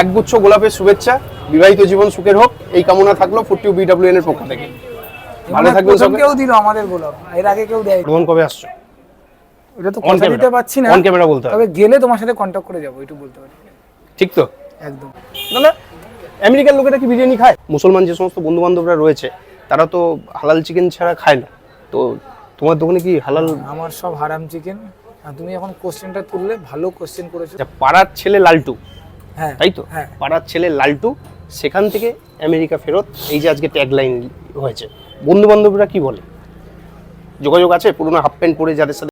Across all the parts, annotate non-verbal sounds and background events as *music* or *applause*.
একগুচ্ছ গোলাপের শুভেচ্ছা বিবাহিত জীবন সুখের হোক এই কামনা থাকল ফুটিউ বিডব্লিউএন এর পক্ষ থেকে। ভালো থাকবেন সবাই। কেউ দিল আমাদের গোলাপ এর আগে কেউ দেয় প্রথম কবে আসছো? ওটা তো কথা দিতে পারছি না। On camera বলতে তবে গেলে তোমার সাথে কন্ট্যাক্ট করে যাব একটু বলতে পারি। ঠিক তো? একদম। দাদা আমেরিকার লোকেরা কি বিরিয়ানি খায়? মুসলমান যে সমস্ত বন্ধু বান্ধবরা রয়েছে তারা তো হালাল চিকেন ছাড়া খায় না। তো তোমার দোকানে কি হালাল আমার সব হারাম চিকেন আর তুমি এখন কোশ্চেনটা তুললে ভালো কোশ্চেন করেছ। আচ্ছা, পাড়ার ছেলে লালটু তাই তো? হ্যাঁ। পাড়ার ছেলে লালটু সেখান থেকে আমেরিকা ফেরত এই যে আজকে ট্যাগ লাইন হয়েছে। বন্ধু বান্ধবরা কি বলে? যোগাযোগ আছে? পুরোনো হাফ প্যান্ট পরে যাদের সাথে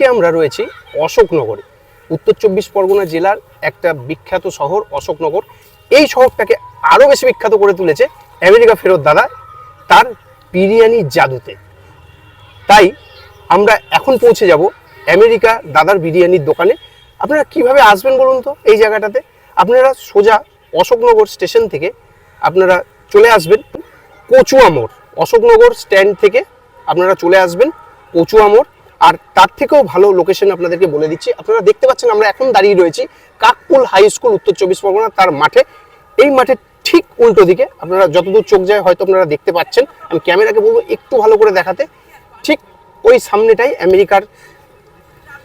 আজকে আমরা রয়েছি? অশোকনগরে। উত্তর চব্বিশ পরগনা জেলার একটা বিখ্যাত শহর অশোকনগর। এই শহরটাকে আরও বেশি বিখ্যাত করে তুলেছে আমেরিকা ফেরত দাদা তার বিরিয়ানি জাদুতে। তাই আমরা এখন পৌঁছে যাব আমেরিকা দাদার বিরিয়ানির দোকানে। আপনারা কীভাবে আসবেন বলুন তো এই জায়গাটাতে? আপনারা সোজা অশোকনগর স্টেশন থেকে আপনারা চলে আসবেন কচুয়া মোড়। অশোকনগর স্ট্যান্ড থেকে আপনারা চলে আসবেন কচুয়া মোড়। আর তার থেকেও ভালো লোকেশন আপনাদেরকে বলে দিচ্ছি। আপনারা দেখতে পাচ্ছেন আমরা এখন দাঁড়িয়ে রয়েছি কাকপুল হাই স্কুল উত্তর চব্বিশ পরগনা, তার মাঠে। এই মাঠের ঠিক উল্টো দিকে, আপনারা যতদূর চোখ যায় হয়তো আপনারা দেখতে পাচ্ছেন। আমি ক্যামেরাকে বলব একটু ভালো করে দেখাতে। ঠিক ওই সামনেটাই আমেরিকার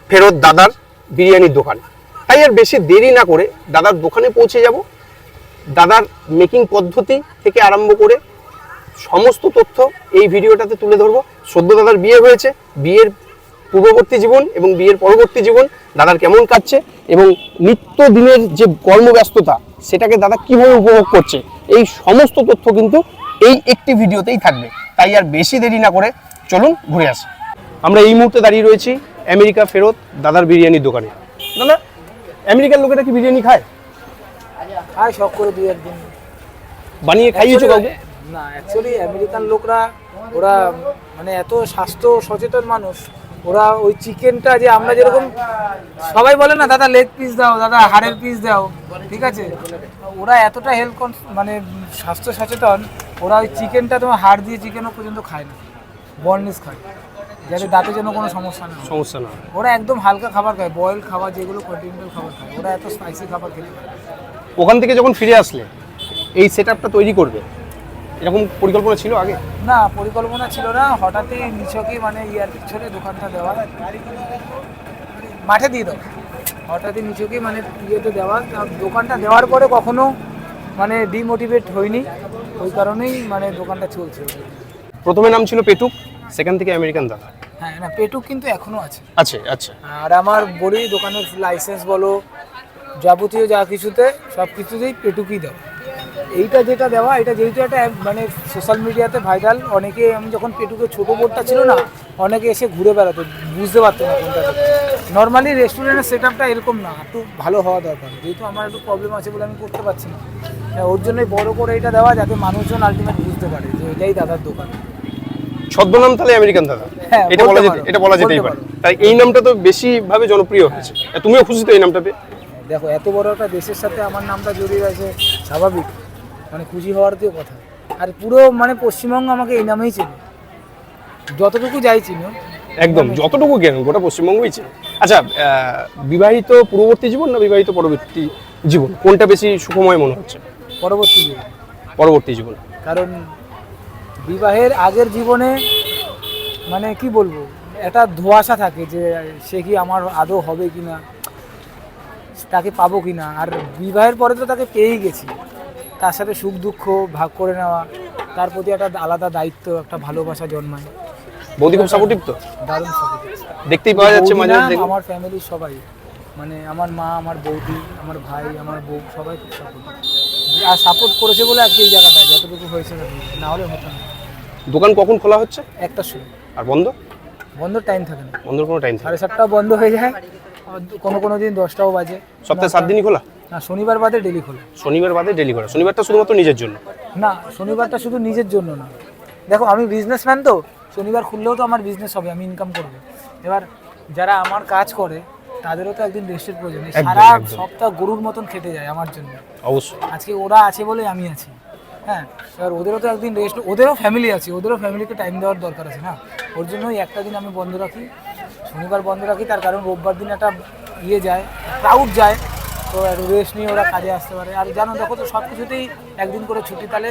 ফেরত দাদার বিরিয়ানির দোকান। তাই আর বেশি দেরি না করে দাদার দোকানে পৌঁছে যাব। দাদার মেকিং পদ্ধতি থেকে আরম্ভ করে সমস্ত তথ্য এই ভিডিওটাতে তুলে ধরবো। সদ্য দাদার বিয়ে হয়েছে, বিয়ের পূর্ববর্তী জীবন এবং বিয়ের পরবর্তী জীবন দাদার কেমন কাটছে এবং নিত্য দিনের যে কর্মব্যস্ততা সেটাকে দাদা কীভাবে উপভোগ করছে এই সমস্ত তথ্য কিন্তু এই একটি ভিডিওতেই থাকবে। তাই আর বেশি দেরি না করে চলুন ঘুরে আসি। আমরা এই মুহূর্তে দাঁড়িয়ে রয়েছি আমেরিকা ফেরত দাদার বিরিয়ানির দোকানে। দাদা আমেরিকার লোকেরা কি বিরিয়ানি খায়? আর শখ করে দুই একদিন। বানিয়ে খাইয়েছো কাউকে? না অ্যাকচুয়ালি আমেরিকান লোকরা ওরা মানে এত স্বাস্থ্য সচেতন মানুষ ওরা ওই চিকেনটা যে আমরা যেরকম সবাই বলে না দাদা লেগ পিস দাও দাদা হাড়ের পিস দাও। ঠিক আছে? ওরা এতটা হেলথ মানে স্বাস্থ্য সচেতন ওরা ওই চিকেনটা তোমার হাড় দিয়ে চিকেনও পর্যন্ত খায় না। বর্নিস খায়। যাতে দাঁতে যেন কোনো সমস্যা না হয়। সমস্যা না ওরা একদম হালকা খাবার খায় বয়েল খাবার যেগুলো কন্টিনেন্টাল খাবার খায় ওরা এত স্পাইসি খাবার খেতে পারে ওখান থেকে যখন ফিরে আসলে এই সেট তৈরি করবে। এরকম পরিকল্পনা ছিল আগে? না পরিকল্পনা ছিল না। হঠাৎই নিছকই মানে ইয়ার পিছনে দোকানটা দেওয়া। মাঠে দিয়ে দাও। হঠাৎই নিছকই মানে ইয়েতে দেওয়া। দোকানটা দেওয়ার পরে কখনো মানে ডিমোটিভেট হয়নি। ওই কারণেই মানে দোকানটা চলছে। প্রথমে নাম ছিল পেটুক সেখান থেকে আমেরিকান দাদা। হ্যাঁ না পেটুক কিন্তু এখনও আছে। আছে আচ্ছা। আর আমার বলি দোকানের লাইসেন্স বলো যাবতীয় যা কিছুতে সব কিছুতেই পেটুকই দেওয়া। এইটা যেটা দেওয়া এটা যেহেতু একটা মানে সোশ্যাল মিডিয়াতে ভাইরাল অনেকে আমি যখন পেটুকে ছোটো বোর্ডটা ছিল না অনেকে এসে ঘুরে বেড়াতো বুঝতে পারতো না কোনটা নর্মালি রেস্টুরেন্টের সেট আপটা এরকম না একটু ভালো হওয়া দরকার যেহেতু আমার একটু প্রবলেম আছে বলে আমি করতে পারছি না। হ্যাঁ, ওর জন্যই বড় করে এটা দেওয়া যাতে মানুষজন আলটিমেট বুঝতে পারে যে এটাই দাদার দোকান। ছদ্মনাম তাহলে আমেরিকান দাদা। হ্যাঁ, এটা বলা যেতে এটা বলা যেতেই পারে। তাই এই নামটা তো বেশি ভাবে জনপ্রিয় হয়েছে। তুমিও খুশি তো এই নামটা পেয়ে দেখো এত বড় একটা দেশের সাথে আমার নামটা জড়িয়ে আছে স্বাভাবিক। মানে খুশি হওয়ার দিয়ে কথা। আর পুরো মানে পশ্চিমবঙ্গ আমাকে এই নামেই চেনে। যতটুকু যাই চিনো একদম যতটুকু জ্ঞান গোটা পশ্চিমবঙ্গই ছিল আচ্ছা বিবাহিত পূর্ববর্তী জীবন না বিবাহিত পরবর্তী জীবন? কোনটা বেশি সুখময় মনে হচ্ছে? পরবর্তী জীবন। পরবর্তী জীবন। কারণ বিবাহের আগের জীবনে মানে কি বলব? একটা ধোঁয়াশা থাকে যে সে কি আমার আদৌ হবে কি না তাকে পাবো কি না আর বিবাহের পরে তো তাকে পেয়েই গেছি। তার সাথে সুখ দুঃখ ভাগ করে নেওয়া তার প্রতি একটা আলাদা দায়িত্ব একটা ভালোবাসা জন্মায়। বৌদি খুব সাপোর্টিভ তো? দারুণ দেখতেই পাওয়া যাচ্ছে মাঝে। আমার ফ্যামিলির সবাই। মানে আমার মা আমার বৌদি আমার ভাই আমার বউ সবাই খুব সাপোর্ট আর সাপোর্ট করেছে বলে আজকে এই জায়গাটায় যতটুকু হয়েছে না হলে হতো না। দোকান কখন খোলা হচ্ছে? একটা সময় আর বন্ধ? বন্ধ টাইম থাকে না। বন্ধর কোনো টাইম সাড়ে সাতটাও বন্ধ হয়ে যায়। কোনো কোনো দিন দশটাও বাজে। সপ্তাহে সাত দিনই খোলা? না শনিবার বাদে ডেলি খোলে। শনিবার বাদে ডেলি করা শনিবারটা শুধুমাত্র নিজের জন্য? না শনিবারটা শুধু নিজের জন্য না। দেখো আমি বিজনেসম্যান তো শনিবার খুললেও তো আমার বিজনেস হবে আমি ইনকাম করব। এবার যারা আমার কাজ করে তাদেরও তো একদিন রেস্টের প্রয়োজন। সারা সপ্তাহ গরুর মতন খেটে যায় আমার জন্য। অবশ্যই। আজকে ওরা আছে বলে আমি আছি। হ্যাঁ এবার ওদেরও তো একদিন রেস্ট ওদেরও ফ্যামিলি আছে ওদেরও ফ্যামিলিকে টাইম দেওয়ার দরকার আছে না। ওর জন্যই একটা দিন আমি বন্ধ রাখি। শনিবার বন্ধ রাখি তার কারণ রোববার দিন একটা ইয়ে যায় ক্রাউড যায়। তো রেস্ট নিয়ে ওরা কাজে আসতে পারে। আর জানো দেখো তো সব কিছুতেই একদিন করে ছুটি। তাহলে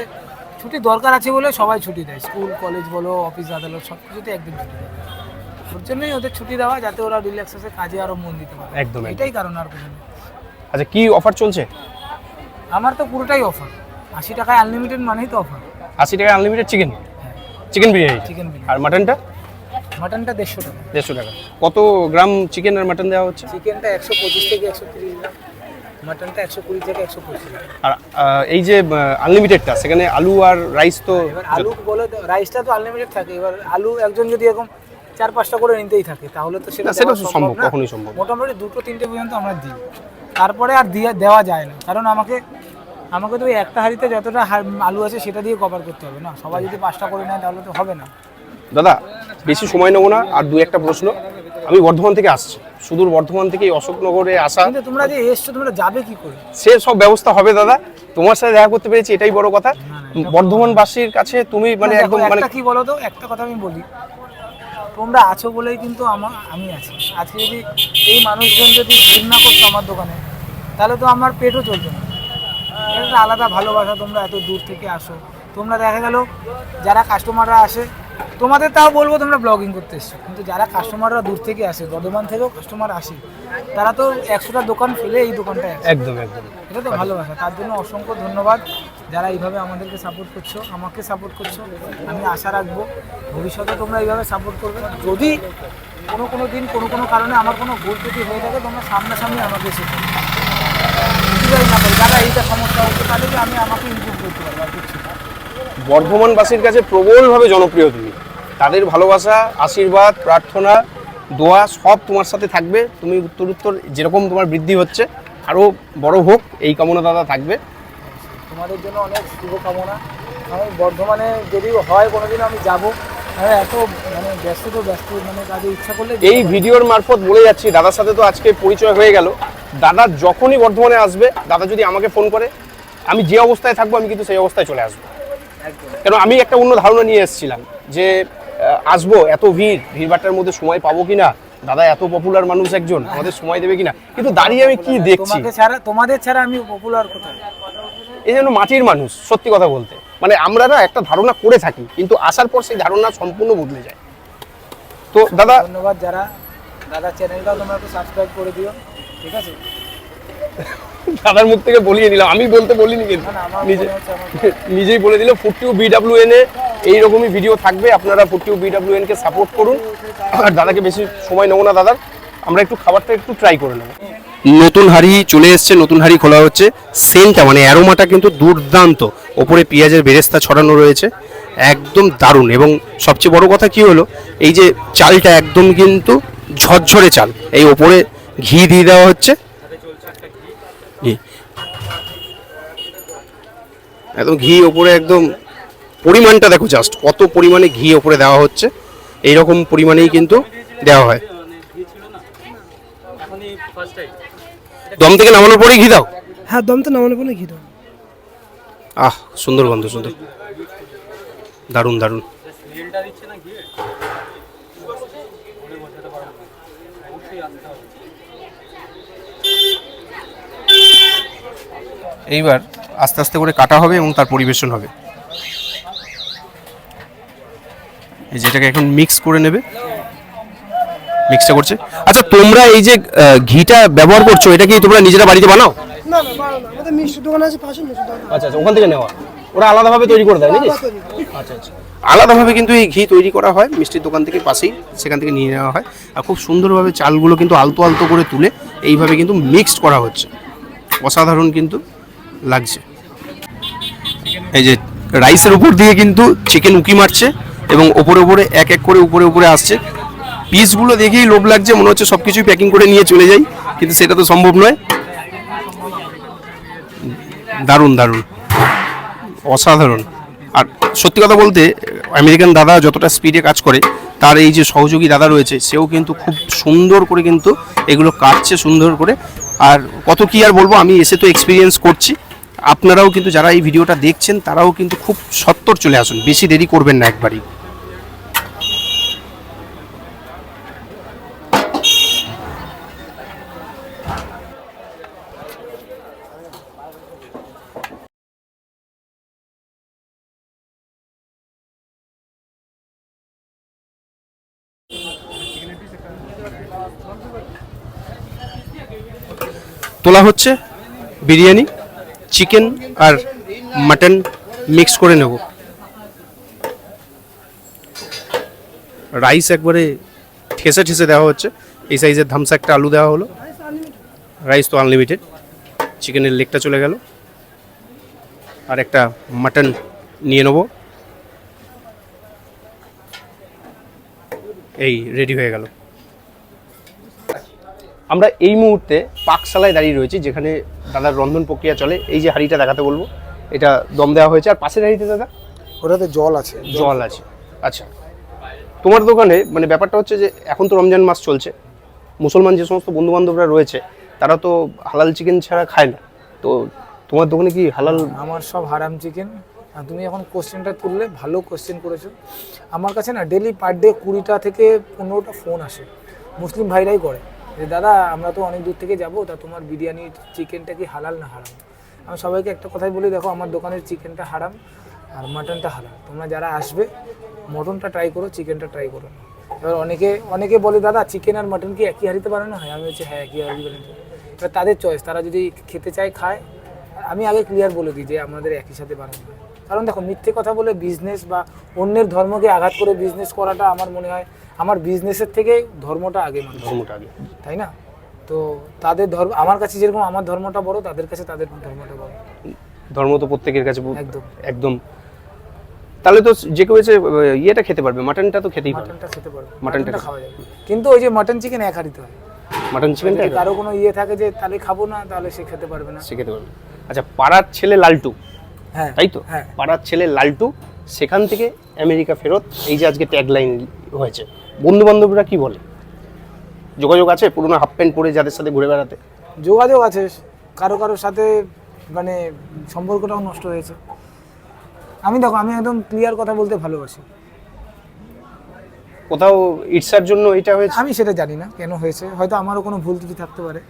ছুটি দরকার আছে বলে সবাই ছুটি দেয়। স্কুল কলেজ বলো অফিস আদালত সব কিছুতেই একদিন ছুটি দেয়। ওর জন্যই ওদের ছুটি দেওয়া যাতে ওরা রিল্যাক্স আসে কাজে আরও মন দিতে পারে। একদম একদম। এটাই কারণ আর কোনো আচ্ছা কি অফার চলছে? আমার তো পুরোটাই অফার আশি টাকায় আনলিমিটেড মানেই তো অফার আশি টাকায় unlimited chicken chicken biryani? Chicken biryani. আর মাটনটা মাটনটা দেড়শো টাকা। দেড়শো টাকা। কত গ্রাম চিকেন আর মাটন দেওয়া হচ্ছে? চিকেনটা একশো পঁচিশ থেকে একশো তিরিশ। গ্রাম মাটনটা একশো কুড়ি থেকে একশো পঁচিশ। আর এই যে আনলিমিটেডটা সেখানে আলু আর রাইস তো এবার আলু বলে রাইসটা তো আনলিমিটেড থাকে। এবার আলু একজন যদি এরকম চার পাঁচটা করে নিতেই থাকে তাহলে তো সেটা সেটা সম্ভব। কখনোই সম্ভব। মোটামুটি দুটো তিনটে পর্যন্ত আমরা দিই। তারপরে আর দিয়ে দেওয়া যায় না। কারণ আমাকে আমাকে তো একটা হাঁড়িতে যতটা আলু আছে সেটা দিয়ে কভার করতে হবে না। সবাই যদি পাঁচটা করে নেয় তাহলে তো হবে না। দাদা বেশি সময় নেব না। আর দু একটা প্রশ্ন। আমি বর্ধমান থেকে আসছি। সুদূর বর্ধমান থেকে অশোকনগরে আসা। কিন্তু তোমরা যে এসছো তোমরা যাবে কি করে? সে সব ব্যবস্থা হবে দাদা। তোমার সাথে দেখা করতে পেরেছি এটাই বড় কথা। বর্ধমানবাসীর কাছে তুমি মানে একদম মানে কি বলো তো একটা কথা আমি বলি। তোমরা আছো বলেই কিন্তু আমার আমি আছি। আজকে যদি এই মানুষজন যদি ভিড় না করতো আমার দোকানে তাহলে তো আমার পেটও চলতো না। এটা আলাদা ভালোবাসা তোমরা এত দূর থেকে আসো। তোমরা দেখা গেল যারা কাস্টমাররা আসে তোমাদের তাও বলব তোমরা ব্লগিং করতে এসছো। কিন্তু যারা কাস্টমাররা দূর থেকে আসে বর্ধমান থেকেও কাস্টমার আসে তারা তো একশোটা দোকান ফেলে এই দোকানটায় একদম একদম। এটা তো ভালোবাসা। তার জন্য অসংখ্য ধন্যবাদ যারা এইভাবে আমাদেরকে সাপোর্ট করছ আমাকে সাপোর্ট করছ। আমি আশা রাখব ভবিষ্যতে তোমরা এইভাবে সাপোর্ট করবে। যদি কোনো কোনো দিন কোনো কোনো কারণে আমার কোনো ভুল ত্রুটি হয়ে থাকে তোমরা সামনাসামনি আমাকে পারি দাদা এইটা সমস্যা হচ্ছে তাহলে কি আমি আমাকে ইমপ্রুভ করতে পারব আর কিছু। বর্ধমানবাসীর কাছে প্রবলভাবে জনপ্রিয় তুমি। তাদের ভালোবাসা আশীর্বাদ প্রার্থনা দোয়া সব তোমার সাথে থাকবে। তুমি উত্তর উত্তর যেরকম তোমার বৃদ্ধি হচ্ছে আরও বড় হোক এই কামনা দাদা থাকবে। তোমাদের জন্য অনেক শুভকামনা। আমি বর্ধমানে যদিও হয় কোনোদিন আমি যাব। হ্যাঁ এত মানে ব্যস্ত তো ব্যস্ত মানে কাজে ইচ্ছা করলে এই ভিডিওর মারফত বলে যাচ্ছি দাদার সাথে তো আজকে পরিচয় হয়ে গেল। দাদা যখনই বর্ধমানে আসবে দাদা যদি আমাকে ফোন করে আমি যে অবস্থায় থাকব আমি কিন্তু সেই অবস্থায় চলে আসব। কেন আমি একটা অন্য ধারণা নিয়ে এসেছিলাম যে আসব এত ভিড় ভিড়ভাট্টার মধ্যে সময় পাবো কিনা? দাদা এত পপুলার মানুষ একজন আমাদের সময় দেবে কিনা? কিন্তু দাঁড়িয়ে আমি কি দেখছি? ছাড়া তোমাদের ছাড়া আমি পপুলার কোথায়? এই যেন মাটির মানুষ সত্যি কথা বলতে। মানে আমরা না একটা ধারণা করে থাকি কিন্তু আসার পর সেই ধারণা সম্পূর্ণ বদলে যায়। তো দাদা ধন্যবাদ যারা দাদা চ্যানেলটাও তোমরা একটু সাবস্ক্রাইব করে দিও ঠিক আছে? দাদার মুখ থেকে বলিয়ে নিলাম। আমি বলতে বলিনি কিন্তু। নিজে *laughs* নিজেই বলে দিল ফুটিউ বিডাব্লিউ এন এ এইরকমই ভিডিও থাকবে। আপনারা ফুটিউ বিডাব্লিউ এন কে সাপোর্ট করুন। আর দাদাকে বেশি সময় নেব না দাদার। আমরা একটু খাবারটা একটু ট্রাই করে নেব। নতুন হাড়ি চলে এসছে নতুন হাড়ি খোলা হচ্ছে। সেন্টটা মানে অ্যারোমাটা কিন্তু দুর্দান্ত। ওপরে পেঁয়াজের বেরেস্তা ছড়ানো রয়েছে। একদম দারুণ। এবং সবচেয়ে বড় কথা কি হলো এই যে চালটা একদম কিন্তু ঝরঝরে চাল। এই ওপরে ঘি দিয়ে দেওয়া হচ্ছে। একদম ঘি ওপরে একদম পরিমাণটা দেখো জাস্ট কত পরিমাণে ঘি ওপরে দেওয়া হচ্ছে এই রকম পরিমাণেই কিন্তু দেওয়া হয়। দম থেকে নামানোর পরেই ঘি দাও। হ্যাঁ দম তো নামানো পরে ঘি দাও। আহ সুন্দর গন্ধ সুন্দর। দারুণ দারুণ। এইবার আস্তে আস্তে করে কাটা হবে এবং তার পরিবেশন হবে। এই যেটাকে এখন মিক্স করে নেবে। মিক্সটা করছে। আচ্ছা তোমরা এই যে ঘিটা ব্যবহার করছ এটা কি তোমরা নিজেরা বাড়িতে বানাও? না না আমাদের মিষ্টি দোকান আছে পাশে মিষ্টি দোকান আচ্ছা আচ্ছা ওখান থেকে নেওয়া। ওরা আলাদাভাবে তৈরি করে দেয় নাকি? আচ্ছা আচ্ছা। আলাদাভাবে কিন্তু এই ঘি তৈরি করা হয় মিষ্টির দোকান থেকে পাশেই সেখান থেকে নিয়ে নেওয়া হয়। আর খুব সুন্দরভাবে চালগুলো কিন্তু আলতো আলতো করে তুলে এইভাবে কিন্তু মিক্সড করা হচ্ছে। অসাধারণ কিন্তু। লাগছে। এই যে রাইসের উপর দিয়ে কিন্তু চিকেন উকি মারছে এবং ওপরে ওপরে এক এক করে উপরে উপরে আসছে। পিসগুলো দেখেই লোভ লাগছে, মনে হচ্ছে সব কিছুই প্যাকিং করে নিয়ে চলে যাই, কিন্তু সেটা তো সম্ভব নয়। দারুণ দারুণ। অসাধারণ। আর সত্যি কথা বলতে, আমেরিকান দাদা যতটা স্পিডে কাজ করে, তার এই যে সহযোগী দাদা রয়েছে, সেও কিন্তু খুব সুন্দর করে কিন্তু এগুলো কাটছে সুন্দর করে। আর কত কি আর বলব, আমি এসে তো এক্সপিরিয়েন্স করছি। আপনারাও কিন্তু যারা এই ভিডিওটা দেখছেন, তারাও কিন্তু খুব সত্তর চলে আসুন। বেশি দেরি করবেন না একবারই। তোলা হচ্ছে বিরিয়ানি। চিকেন আর মাটন মিক্স করে নেব। রাইস একবারে ঠেসে ঠেসে দেওয়া হচ্ছে। এই সাইজের ধামসা একটা আলু দেওয়া হলো। রাইস তো আনলিমিটেড চিকেনের লেগটা চলে গেল। আর একটা মাটন নিয়ে নেব। এই রেডি হয়ে গেল। আমরা এই মুহূর্তে পাকশালায় দাঁড়িয়ে রয়েছি যেখানে দাদার রন্ধন প্রক্রিয়া চলে। এই যে হাঁড়িটা দেখাতে বলব এটা দম দেওয়া হয়েছে। আর পাশের হাঁড়িতে দাদা? ওটাতে জল আছে। জল আছে। আচ্ছা। তোমার দোকানে মানে ব্যাপারটা হচ্ছে যে এখন তো রমজান মাস চলছে। মুসলমান যে সমস্ত বন্ধু বান্ধবরা রয়েছে তারা তো হালাল চিকেন ছাড়া খায় না। তো তোমার দোকানে কি হালাল? আমার সব হারাম চিকেন। আর তুমি এখন কোশ্চেনটা তুললে ভালো কোশ্চেন করেছ। আমার কাছে না ডেলি পার ডে কুড়িটা থেকে পনেরোটা ফোন আসে। মুসলিম ভাইরাই করে। যে, দাদা, আমরা তো অনেক দূর থেকে যাব, তা তোমার বিরিয়ানির চিকেনটা কি হালাল না হারাম? আমি সবাইকে একটা কথাই বলি, দেখো, আমার দোকানের চিকেনটা হারাম আর মাটনটা হালাল। তোমরা যারা আসবে, মটনটা ট্রাই করো, চিকেনটা ট্রাই করো এবার অনেকে অনেকে বলে, দাদা, চিকেন আর মাটন কি একই হাঁড়িতে বানানো হয়? আমি বলছি হ্যাঁ একই হাঁড়ি বানানো এবার তাদের চয়েস তারা যদি খেতে চায়, খায়, আমি আগে ক্লিয়ার বলে দিই যে, আমাদের একই সাথে বানানো কারণ দেখো, মিথ্যে কথা বলে বিজনেস বা অন্যের ধর্মকে আঘাত করে বিজনেস করাটা আমার মনে হয় আমার বিজনেসের থেকে ধর্মটা আগে ধর্মটা আগে। তাই না? তো তাদের ধর্ম আমার কাছে যেরকম আমার ধর্মটা বড় তাদের কাছে তাদের ধর্মটা বড়। ধর্ম তো প্রত্যেকের কাছে একদম। একদম। তাহলে তো যে কেউ এসে ইয়েটা খেতে পারবে মাটনটা তো খেতেই পারবে। মাটনটা খেতে পারবে। মাটনটা খাওয়া যাবে। কিন্তু ওই যে মাটন চিকেন এক হাঁড়িতে হয়। মাটন চিকেনটা যদি কারও কোনো ইয়ে থাকে যে তাহলে খাব না তাহলে সে খেতে পারবে না। সে খেতে পারবে। আচ্ছা পাড়ার ছেলে লালটু। হ্যাঁ তাই তো? হ্যাঁ। পাড়ার ছেলে লালটু সেখান থেকে আমেরিকা ফেরত এই যে আজকে ট্যাগলাইন হয়েছে। বন্ধু বান্ধবরা কি বলে? যোগাযোগ আছে পুরোনো হাফ প্যান্ট পরে যাদের সাথে ঘুরে বেড়াতে? যোগাযোগ আছে কারও কারোর সাথে মানে সম্পর্কটাও নষ্ট হয়েছে। আমি দেখো আমি একদম ক্লিয়ার কথা বলতে ভালোবাসি। কোথাও ইটসার জন্য এটা হয়েছে? আমি সেটা জানি না কেন হয়েছে হয়তো আমারও কোনো ভুল ত্রুটি থাকতে পারে।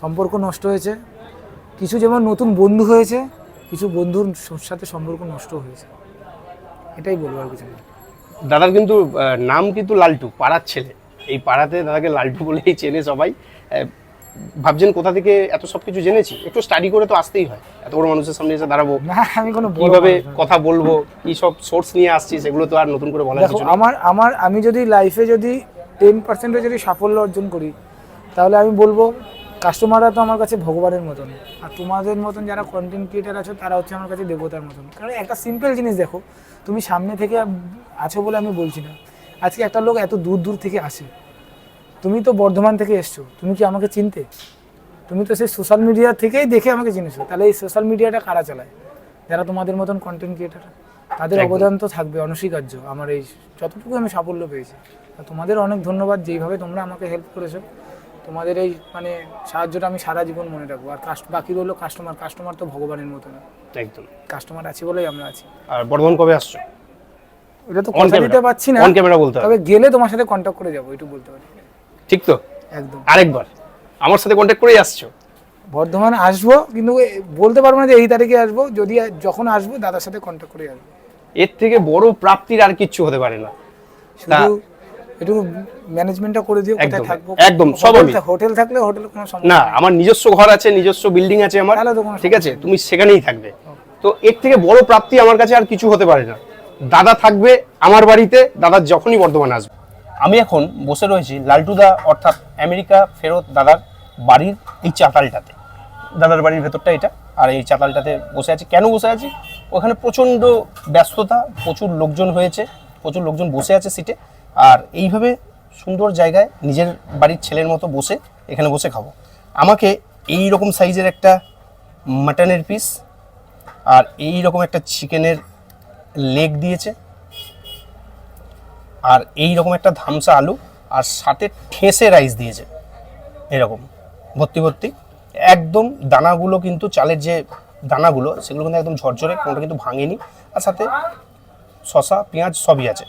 সম্পর্ক নষ্ট হয়েছে কিছু যেমন নতুন বন্ধু হয়েছে কিছু বন্ধুর সাথে সম্পর্ক নষ্ট হয়েছে। এটাই বলব আর কিছু না। দাদার কিন্তু নাম কিন্তু লালটু পাড়ার ছেলে। এই পাড়াতে দাদাকে লালটু বলেই চেনে সবাই। ভাবছেন কোথা থেকে এত সব কিছু জেনেছি? একটু স্টাডি করে তো আসতেই হয়। এত বড় মানুষের সামনে এসে দাঁড়াবো। আমি কোনো কীভাবে কথা বলব? কি সব সোর্স নিয়ে আসছি? সেগুলো তো আর নতুন করে বলা কিছু আমার আমার আমি যদি লাইফে যদি টেন পার্সেন্টে যদি সাফল্য অর্জন করি তাহলে আমি বলব কাস্টমাররা তো আমার কাছে ভগবানের মতন। আর তোমাদের মতন যারা কন্টেন্ট ক্রিয়েটার আছো তারা হচ্ছে আমার কাছে দেবতার মতন। কারণ একটা সিম্পল জিনিস দেখো তুমি সামনে থেকে আছো বলে আমি বলছি না। আজকে একটা লোক এত দূর দূর থেকে আসে। তুমি তো বর্ধমান থেকে এসছো তুমি কি আমাকে চিনতে? তুমি তো সেই সোশ্যাল মিডিয়া থেকেই দেখে আমাকে চিনেছো। তাহলে এই সোশ্যাল মিডিয়াটা কারা চালায়? যারা তোমাদের মতন কন্টেন্ট ক্রিয়েটার তাদের অবদান তো থাকবে অনস্বীকার্য। আমার এই যতটুকু আমি সাফল্য পেয়েছি। তোমাদের অনেক ধন্যবাদ যেইভাবে তোমরা আমাকে হেল্প করেছ। তোমাদের এই মানে সাহায্যটা আমি সারা জীবন মনে রাখব। আর কাস্ট বাকি রইল কাস্টমার কাস্টমার তো ভগবানের মতন একদম। কাস্টমার আছে বলেই আমরা আছি। আর বর্ধমান কবে আসছো? এটা তো কথা দিতে পারছি না। অন ক্যামেরা বলতে তবে গেলে তোমার সাথে কন্ট্যাক্ট করে যাব একটু বলতে পারি। ঠিক তো? একদম। আরেকবার। আমার সাথে কন্ট্যাক্ট করেই আসছো? বর্ধমান আসব কিন্তু বলতে পারব না যে এই তারিখে আসব। যদি যখন আসব দাদার সাথে কন্ট্যাক্ট করে আসব। এর থেকে বড় প্রাপ্তির আর কিচ্ছু হতে পারে না। শুধু একটু ম্যানেজমেন্টটা করে দিও কোথায় থাকব একদম, সব আমি। হোটেল থাকলে হোটেল কোনো সমস্যা না আমার নিজস্ব ঘর আছে নিজস্ব বিল্ডিং আছে আমার ঠিক আছে তুমি সেখানেই থাকবে। তো এর থেকে বড় প্রাপ্তি আমার কাছে আর কিছু হতে পারে না। দাদা থাকবে আমার বাড়িতে দাদা যখনই বর্ধমান আসবে। আমি এখন বসে রয়েছি লালটুদা অর্থাৎ আমেরিকা ফেরত দাদার বাড়ির এই চাতালটাতে। দাদার বাড়ির ভেতরটা এটা আর এই চাতালটাতে বসে আছি। কেন বসে আছি? ওখানে প্রচণ্ড ব্যস্ততা প্রচুর লোকজন হয়েছে প্রচুর লোকজন বসে আছে সিটে আর এইভাবে সুন্দর জায়গায় নিজের বাড়ির ছেলের মতো বসে এখানে বসে খাব। আমাকে এই রকম সাইজের একটা মাটনের পিস আর এই রকম একটা চিকেনের লেগ দিয়েছে। আর এই রকম একটা ধামসা আলু আর সাথে ঠেসে রাইস দিয়েছে। এরকম, ভর্তি ভর্তি। একদম দানাগুলো কিন্তু চালের যে দানাগুলো, সেগুলো কিন্তু একদম ঝরঝরে, কোনোটা কিন্তু ভাঙেনি। আর সাথে শশা পেঁয়াজ সবই আছে।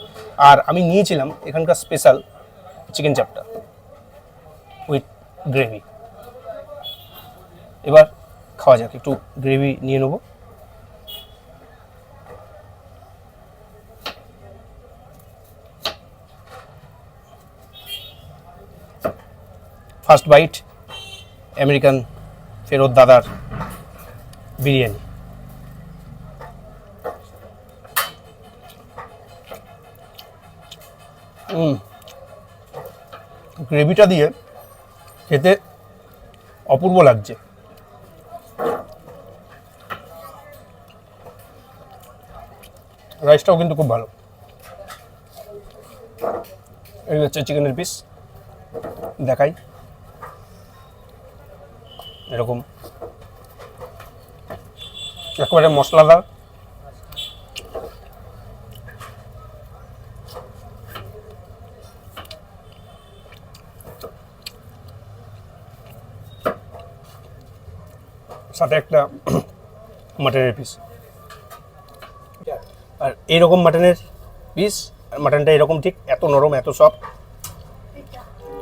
আর আমি নিয়েছিলাম এখানকার স্পেশাল চিকেন চাপটা উইথ গ্রেভি এবার খাওয়া যাক, একটু গ্রেভি নিয়ে নেব। ফার্স্ট বাইট আমেরিকান ফেরত দাদার বিরিয়ানি। গ্রেভিটা দিয়ে খেতে অপূর্ব লাগছে। রাইসটাও কিন্তু খুব ভালো। এই হচ্ছে চিকেনের পিস দেখাই। এরকম। একেবারে মশলাদার। সাথে একটা *clears throat* মাটনের পিস আর এইরকম মাটনের পিস আর মাটনটা এরকম ঠিক এত নরম, এত সফট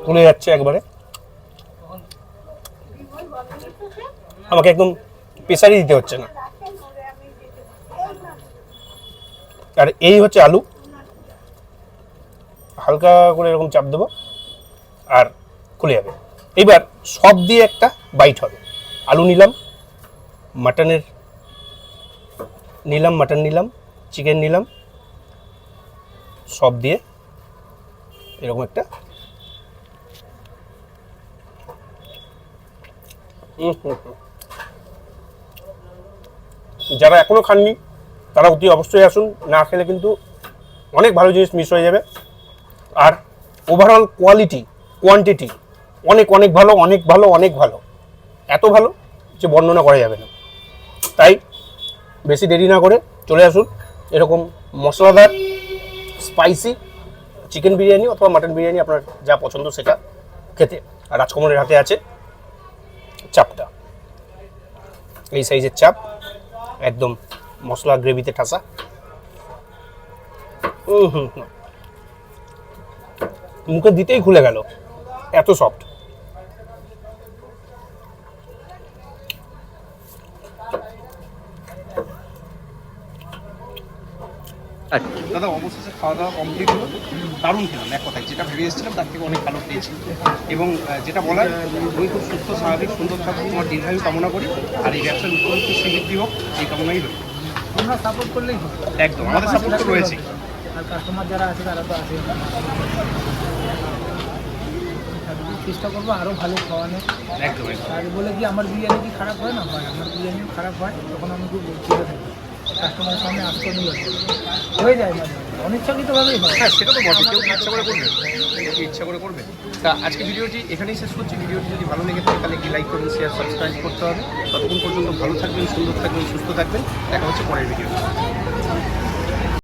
তুলে যাচ্ছে একবারে। আমাকে একদম প্রেসারই দিতে হচ্ছে না। আর এই হচ্ছে আলু। হালকা করে এরকম চাপ দেবো, আর খুলে যাবে। এবার সব দিয়ে একটা বাইট হবে। আলু নিলাম। মাটনের নিলাম, মাটন নিলাম, চিকেন নিলাম, সব দিয়ে এরকম একটা। যারা এখনও খাননি, তারা অতি অবশ্যই আসুন না খেলে কিন্তু অনেক ভালো জিনিস মিস হয়ে যাবে আর ওভারঅল কোয়ালিটি কোয়ান্টিটি অনেক অনেক ভালো অনেক ভালো অনেক ভালো, এত ভালো যে বর্ণনা করা যাবে না বেশি দেরি না করে চলে আসুন। এরকম মশলাদার স্পাইসি চিকেন বিরিয়ানি অথবা মাটন বিরিয়ানি আপনার যা পছন্দ সেটা খেতে। আর রাজকুমারের হাতে আছে চাপটা। এই সাইজের চাপ, একদম মশলা গ্রেভিতে ঠাসা। হুম হুম। মুখে দিতেই খুলে গেল, এত সফট দাদা অবশেষে খাওয়া দাওয়া কমপ্লিট হলো। দারুণ খেলাম এক কথায়। যেটা ভেবে এসেছিলাম তার থেকে অনেক ভালো পেয়েছি এবং যেটা বলার তুমি খুব সুস্থ স্বাভাবিক সুন্দর থাকো তোমার দীর্ঘায়ু কামনা করি। আর এই ব্যবসার উত্তরোত্তর শ্রীবৃদ্ধি হোক এই কামনাই রইল। তোমরা সাপোর্ট করলেই একদম আমাদের সাপোর্ট তো রয়েছে আর কাস্টমার যারা আছে তারা তো আছে চেষ্টা করব আরও ভালো খাওয়ানো আর বলে কি আমার বিরিয়ানি কি খারাপ হয় না? হয় আমার বিরিয়ানিও খারাপ হয় তখন আমি খুব থাকি। কাস্টমারের সামনে আসতে দিল। হয়ে যায় মাঝে হয়। হ্যাঁ সেটা তো ইচ্ছা করে করবে? ইচ্ছা করে করবে? তা আজকে ভিডিওটি এখানেই শেষ করছি। ভিডিওটি যদি ভালো লেগে থাকে, তাহলে লাইক করবেন শেয়ার সাবস্ক্রাইব করতে হবে। ততক্ষণ পর্যন্ত ভালো থাকবেন, সুন্দর থাকবেন, সুস্থ থাকবেন। দেখা হচ্ছে পরের ভিডিও